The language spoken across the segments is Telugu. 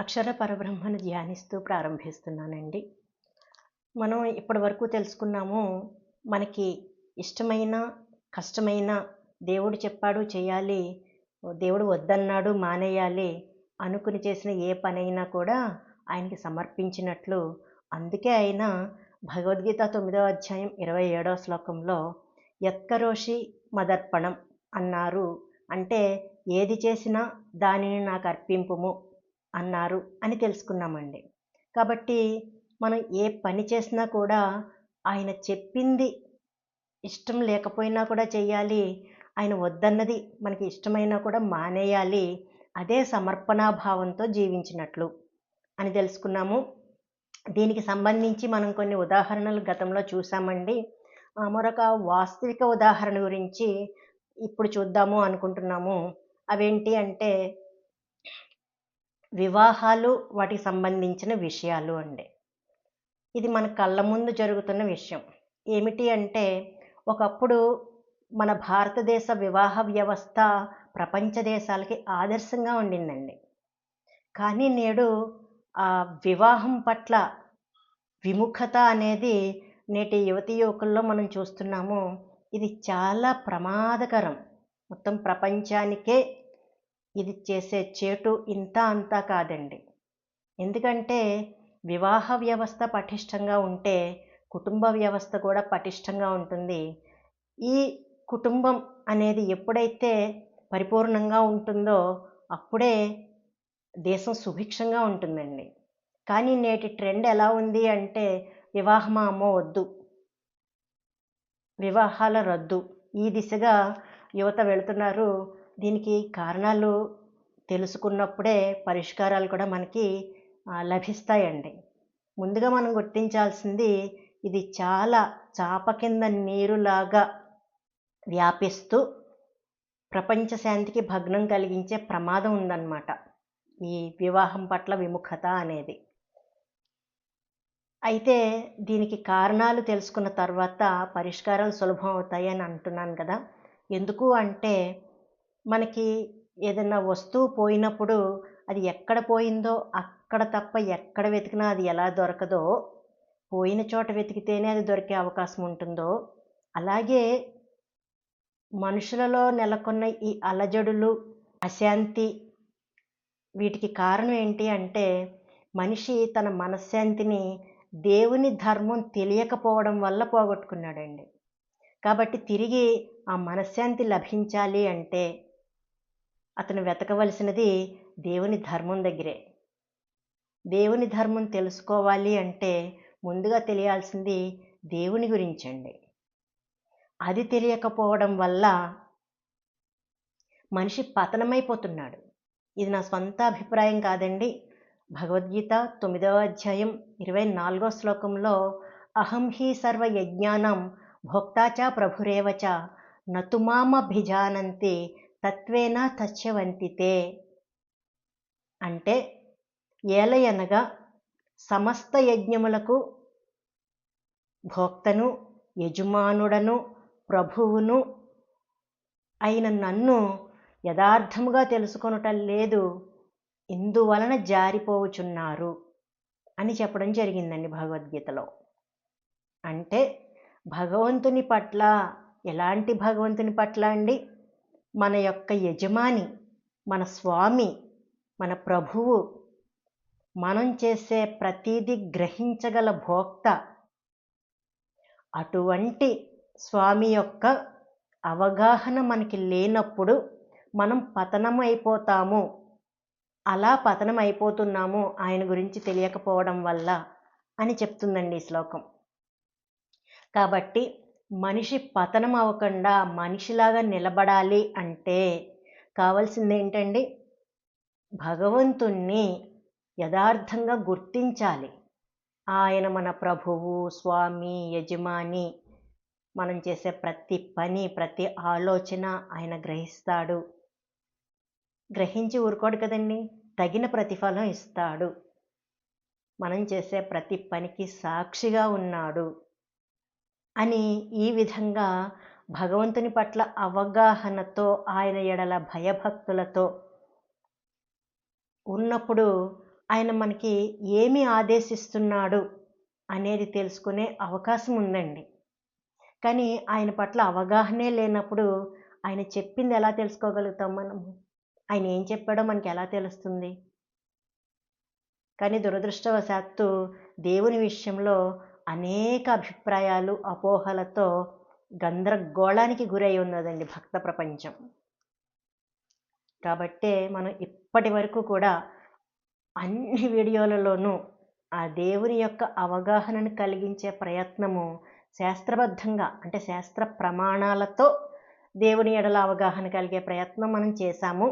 అక్షర పరబ్రహ్మను ధ్యానిస్తూ ప్రారంభిస్తున్నానండి. మనం ఇప్పటి వరకు తెలుసుకున్నాము మనకి ఇష్టమైన కష్టమైన దేవుడు చెప్పాడు చేయాలి దేవుడు వద్దన్నాడు మానేయాలి అనుకుని చేసిన ఏ పనైనా కూడా ఆయనకి సమర్పించినట్లు. అందుకే ఆయన భగవద్గీత తొమ్మిదవ అధ్యాయం ఇరవై ఏడవ శ్లోకంలో యత్కరోషి మదర్పణం అన్నారు. అంటే ఏది చేసినా దానిని నాకు అర్పింపుము. అన్నారు అని తెలుసుకున్నామండి. కాబట్టి మనం ఏ పని చేసినా కూడా ఆయన చెప్పింది ఇష్టం లేకపోయినా కూడా చేయాలి ఆయన వద్దన్నది మనకి ఇష్టమైనా కూడా మానేయాలి అదే సమర్పణాభావంతో జీవించినట్లు అని తెలుసుకున్నాము. దీనికి సంబంధించి మనం కొన్ని ఉదాహరణలు గతంలో చూసామండి. ఆ, మరొక వాస్తవిక ఉదాహరణ గురించి ఇప్పుడు చూద్దాము అనుకుంటున్నాము. అవేంటి అంటే వివాహాలు వాటికి సంబంధించిన విషయాలు అండి. ఇది మన కళ్ళ ముందు జరుగుతున్న విషయం. ఏమిటి అంటే ఒకప్పుడు మన భారతదేశ వివాహ వ్యవస్థ ప్రపంచ దేశాలకి ఆదర్శంగా ఉండిందండి. కానీ నేడు ఆ వివాహం పట్ల విముఖత అనేది నేటి యువతి యువకుల్లో మనం చూస్తున్నాము. ఇది చాలా ప్రమాదకరం. మొత్తం ప్రపంచానికే ఇది చేసే చేటు ఇంత అంతా కాదండి. ఎందుకంటే వివాహ వ్యవస్థ పటిష్టంగా ఉంటే కుటుంబ వ్యవస్థ కూడా పటిష్టంగా ఉంటుంది. ఈ కుటుంబం అనేది ఎప్పుడైతే పరిపూర్ణంగా ఉంటుందో అప్పుడే దేశం సుభిక్షంగా ఉంటుందండి. కానీ నేటి ట్రెండ్ ఎలా ఉంది అంటే వివాహమా అమ్మో వద్దు. వివాహాల రద్దు. ఈ దిశగా యువత వెళుతున్నారు. దీనికి కారణాలు తెలుసుకున్నప్పుడే పరిష్కారాలు కూడా మనకి లభిస్తాయండి. ముందుగా మనం గుర్తించాల్సింది ఇది చాలా చాప కింద నీరులాగా వ్యాపిస్తూ ప్రపంచ శాంతికి భగ్నం కలిగించే ప్రమాదం ఉందన్నమాట. ఈ వివాహం పట్ల విముఖత అనేది. అయితే దీనికి కారణాలు తెలుసుకున్న తర్వాత పరిష్కారాలు సులభం అవుతాయి అని అంటున్నాను కదా. ఎందుకు అంటే మనకి ఏదైనా వస్తువు పోయినప్పుడు అది ఎక్కడ పోయిందో అక్కడ తప్ప ఎక్కడ వెతికినా అది ఎలా దొరకదో పోయిన చోట వెతికితేనే అది దొరికే అవకాశం ఉంటుందో అలాగే మనుషులలో నెలకొన్న ఈ అలజడులు అశాంతి వీటికి కారణం ఏంటి అంటే మనిషి తన మనశ్శాంతిని దేవుని ధర్మం తెలియకపోవడం వల్ల పోగొట్టుకున్నాడండి. కాబట్టి తిరిగి ఆ మనశ్శాంతి లభించాలి అంటే అతను వెతకవలసినది దేవుని ధర్మం దగ్గరే. దేవుని ధర్మం తెలుసుకోవాలి అంటే ముందుగా తెలియాల్సింది దేవుని గురించండి. అది తెలియకపోవడం వల్ల మనిషి పతనమైపోతున్నాడు. ఇది నా స్వంత అభిప్రాయం కాదండి. భగవద్గీత తొమ్మిదవ అధ్యాయం ఇరవై నాలుగో శ్లోకంలో అహం హి సర్వ యజ్ఞానం భోక్తాచ ప్రభురేవచ నతుమామభిజానంతి తత్వేనా తచ్చవంతితే అంటే ఏలయనగా సమస్త యజ్ఞములకు భోక్తను యజమానుడను ప్రభువును అయిన నన్ను యథార్థముగా తెలుసుకొనుటం లేదు ఇందువలన జారిపోవుచున్నారు అని చెప్పడం జరిగిందండి భగవద్గీతలో. అంటే భగవంతుని పట్ల ఎలాంటి భగవంతుని పట్ల అండి? మన యొక్క యజమాని మన స్వామి మన ప్రభువు మనం చేసే ప్రతీది గ్రహించగల భోక్త. అటువంటి స్వామి యొక్క అవగాహన మనకి లేనప్పుడు మనం పతనం అయిపోతాము అలా పతనం అయిపోతున్నాము ఆయన గురించి తెలియకపోవడం వల్ల అని చెప్తుందండి ఈ శ్లోకం. కాబట్టి మనిషి పతనం అవ్వకుండా మనిషిలాగా నిలబడాలి అంటే కావాల్సింది ఏంటండి భగవంతుణ్ణి యథార్థంగా గుర్తించాలి. ఆయన మన ప్రభువు స్వామి యజమాని మనం చేసే ప్రతి పని ప్రతి ఆలోచన ఆయన గ్రహిస్తాడు. గ్రహించి ఊరుకోడు కదండి? తగిన ప్రతిఫలం ఇస్తాడు. మనం చేసే ప్రతి పనికి సాక్షిగా ఉన్నాడు. అని ఈ విధంగా భగవంతుని పట్ల అవగాహనతో ఆయన ఎడల భయభక్తులతో ఉన్నప్పుడు ఆయన మనకి ఏమి ఆదేశిస్తున్నాడు అనేది తెలుసుకునే అవకాశం ఉందండి. కానీ ఆయన పట్ల అవగాహనే లేనప్పుడు ఆయన చెప్పింది ఎలా తెలుసుకోగలుగుతాం మనం? ఆయన ఏం చెప్పాడో మనకి ఎలా తెలుస్తుంది? కానీ దురదృష్టవశాత్తు దేవుని విషయంలో అనేక అభిప్రాయాలు అపోహలతో గందరగోళానికి గురై ఉన్నదండి భక్త ప్రపంచం. కాబట్టే మనం ఇప్పటి వరకు కూడా అన్ని వీడియోలలోనూ ఆ దేవుని యొక్క అవగాహనను కలిగించే ప్రయత్నము శాస్త్రబద్ధంగా అంటే శాస్త్ర ప్రమాణాలతో దేవుని ఎడల అవగాహన కలిగే ప్రయత్నం మనం చేశాము.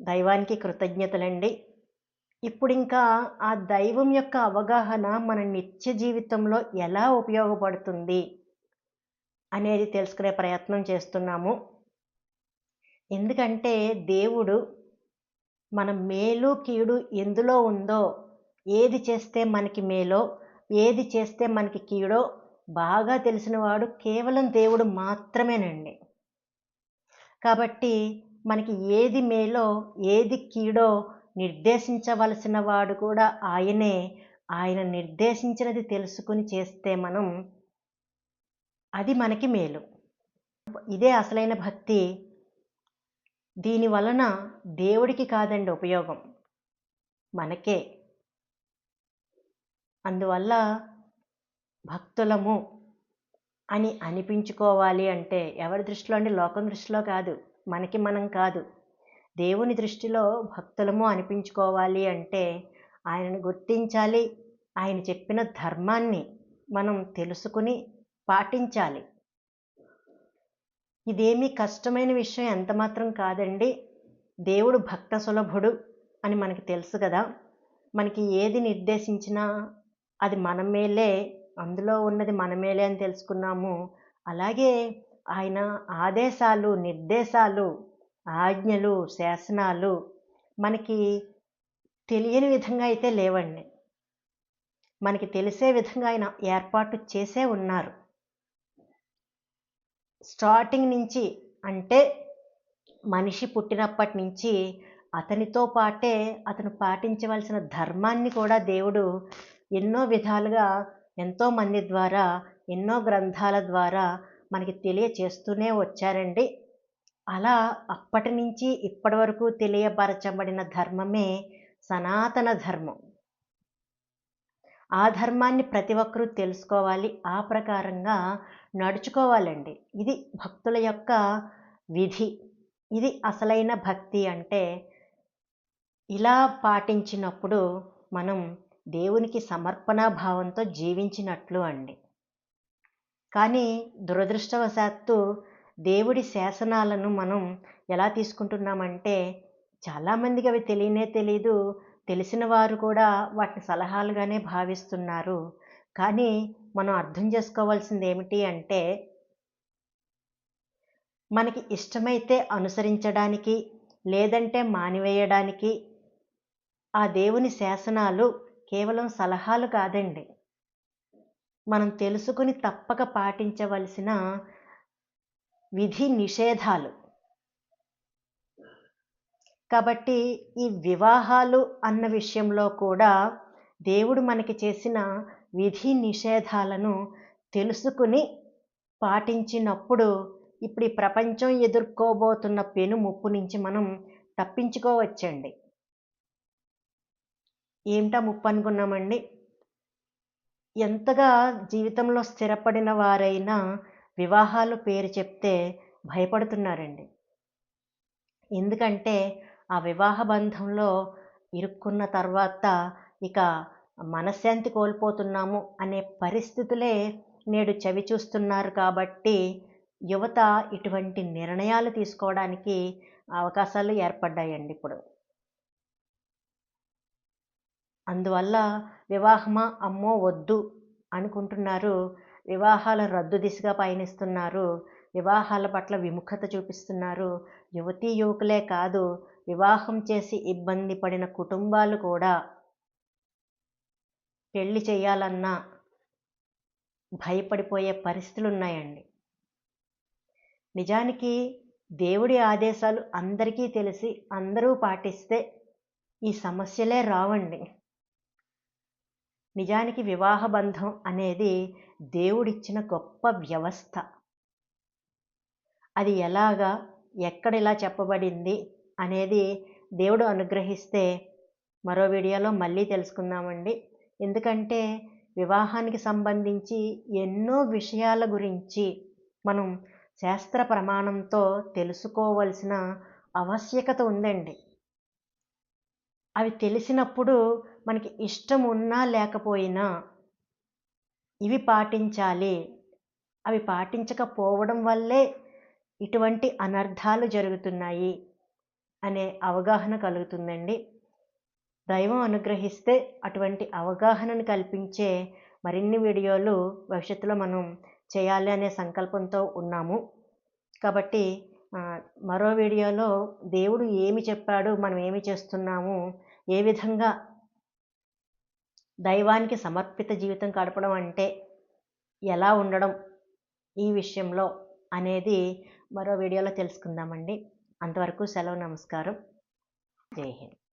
దైవానికి కృతజ్ఞతలండి. ఇప్పుడు ఇంకా ఆ దైవం యొక్క అవగాహన మన నిత్య జీవితంలో ఎలా ఉపయోగపడుతుంది అనేది తెలుసుకునే ప్రయత్నం చేస్తున్నాము. ఎందుకంటే దేవుడు మన మేలు కీడు ఎందులో ఉందో ఏది చేస్తే మనకి మేలో ఏది చేస్తే మనకి కీడో బాగా తెలిసినవాడు కేవలం దేవుడు మాత్రమేనండి. కాబట్టి మనకి ఏది మేలో ఏది కీడో నిర్దేశించవలసిన వాడు కూడా ఆయనే. ఆయన నిర్దేశించినది తెలుసుకుని చేస్తే మనం అది మనకి మేలు. ఇదే అసలైన భక్తి. దీని వలన దేవుడికి కాదండి ఉపయోగం. మనకే. అందువల్ల భక్తులము అని అనిపించుకోవాలి అంటే ఎవరి దృష్టిలో అంటే లోకం దృష్టిలో కాదు. మనకి మనం కాదు. దేవుని దృష్టిలో భక్తులము అనిపించుకోవాలి అంటే ఆయనను గుర్తించాలి. ఆయన చెప్పిన ధర్మాన్ని మనం తెలుసుకుని పాటించాలి. ఇదేమీ కష్టమైన విషయం ఎంత మాత్రం కాదండి. దేవుడు భక్త సులభుడు అని మనకి తెలుసు కదా. మనకి ఏది నిర్దేశించినా అది మన మేలే అందులో ఉన్నది మన మేలే అని తెలుసుకున్నాము. అలాగే ఆయన ఆదేశాలు నిర్దేశాలు ఆజ్ఞలు శాసనాలు మనకి తెలియని విధంగా అయితే లేవండి. మనకి తెలిసే విధంగా ఆయన ఏర్పాటు చేసే ఉన్నారు. స్టార్టింగ్ నుంచి అంటే మనిషి పుట్టినప్పటి నుంచి అతనితో పాటే అతను పాటించవలసిన ధర్మాన్ని కూడా దేవుడు ఎన్నో విధాలుగా ఎంతోమంది ద్వారా ఎన్నో గ్రంథాల ద్వారా మనకి తెలియచేస్తూనే వచ్చారండి. అలా అప్పటి నుంచి ఇప్పటి వరకు తెలియపరచబడిన ధర్మమే సనాతన ధర్మం. ఆ ధర్మాన్ని ప్రతి ఒక్కరూ తెలుసుకోవాలి ఆ ప్రకారంగా నడుచుకోవాలండి. ఇది భక్తుల యొక్క విధి. ఇది అసలైన భక్తి అంటే ఇలా పాటించినప్పుడు మనం దేవునికి సమర్పణ భావంతో జీవించినట్లు అండి. కానీ దురదృష్టవశాత్తు దేవుడి శాసనాలను మనం ఎలా తీసుకుంటున్నామంటే చాలామందికి అవి తెలియనే తెలీదు. తెలిసిన వారు కూడా వాటిని సలహాలుగానే భావిస్తున్నారు. కానీ మనం అర్థం చేసుకోవాల్సింది ఏమిటి అంటే మనకి ఇష్టమైతే అనుసరించడానికి లేదంటే మానివేయడానికి ఆ దేవుని శాసనాలు కేవలం సలహాలు కాదండి. మనం తెలుసుకుని తప్పక పాటించవలసిన విధి నిషేధాలు. కాబట్టి ఈ వివాహాలు అన్న విషయంలో కూడా దేవుడు మనకి చేసిన విధి నిషేధాలను తెలుసుకుని పాటించినప్పుడు ఇప్పుడు ఈ ప్రపంచం ఎదుర్కోబోతున్న పెను ముప్పు నుంచి మనం తప్పించుకోవచ్చండి. ఏమిటా ముప్పు అనుకున్నామండి? ఎంతగా జీవితంలో స్థిరపడిన వారైనా వివాహాలు పేరు చెప్తే భయపడుతున్నారండి. ఎందుకంటే ఆ వివాహ బంధంలో ఇరుక్కున్న తర్వాత ఇక మనశ్శాంతి కోల్పోతున్నాము అనే పరిస్థితులే నేడు చవి చూస్తున్నారు కాబట్టి యువత ఇటువంటి నిర్ణయాలు తీసుకోవడానికి అవకాశాలు ఏర్పడ్డాయండి ఇప్పుడు. అందువల్ల వివాహమా అమ్మో వద్దు అనుకుంటున్నారు వివాహాల రద్దు దిశగా పయనిస్తున్నారు. వివాహాల పట్ల విముఖత చూపిస్తున్నారు. యువతీ యువకులే కాదు వివాహం చేసి ఇబ్బంది పడిన కుటుంబాలు కూడా పెళ్ళి చేయాలన్నా భయపడిపోయే పరిస్థితులు ఉన్నాయండి నిజానికి దేవుడి ఆదేశాలు అందరికీ తెలిసి అందరూ పాటిస్తే ఈ సమస్యలే రావండి. నిజానికి వివాహ బంధం అనేది దేవుడిచ్చిన గొప్ప వ్యవస్థ. అది ఎలాగా ఎక్కడ ఇలా చెప్పబడింది అనేది దేవుడు అనుగ్రహిస్తే మరో వీడియోలో మళ్ళీ తెలుసుకుందామండి. ఎందుకంటే వివాహానికి సంబంధించి ఎన్నో విషయాల గురించి మనం శాస్త్ర ప్రమాణంతో తెలుసుకోవలసిన ఆవశ్యకత ఉందండి. అవి తెలిసినప్పుడు మనకి ఇష్టం ఉన్నా లేకపోయినా ఇవి పాటించాలి. అవి పాటించకపోవడం వల్లే ఇటువంటి అనర్థాలు జరుగుతున్నాయి అనే అవగాహన కలుగుతుందండి. దైవం అనుగ్రహిస్తే అటువంటి అవగాహనను కల్పించే మరిన్ని వీడియోలు భవిష్యత్తులో మనం చేయాలి అనే సంకల్పంతో ఉన్నాము. కాబట్టి మరో వీడియోలో దేవుడు ఏమి చెప్పాడు మనం ఏమి చేస్తున్నాము ఏ విధంగా దైవానికి సమర్పిత జీవితం గడపడం అంటే ఎలా ఉండడం ఈ విషయంలో అనేది మరో వీడియోలో తెలుసుకుందామండి. అంతవరకు సెలవు నమస్కారం. జై హింద్.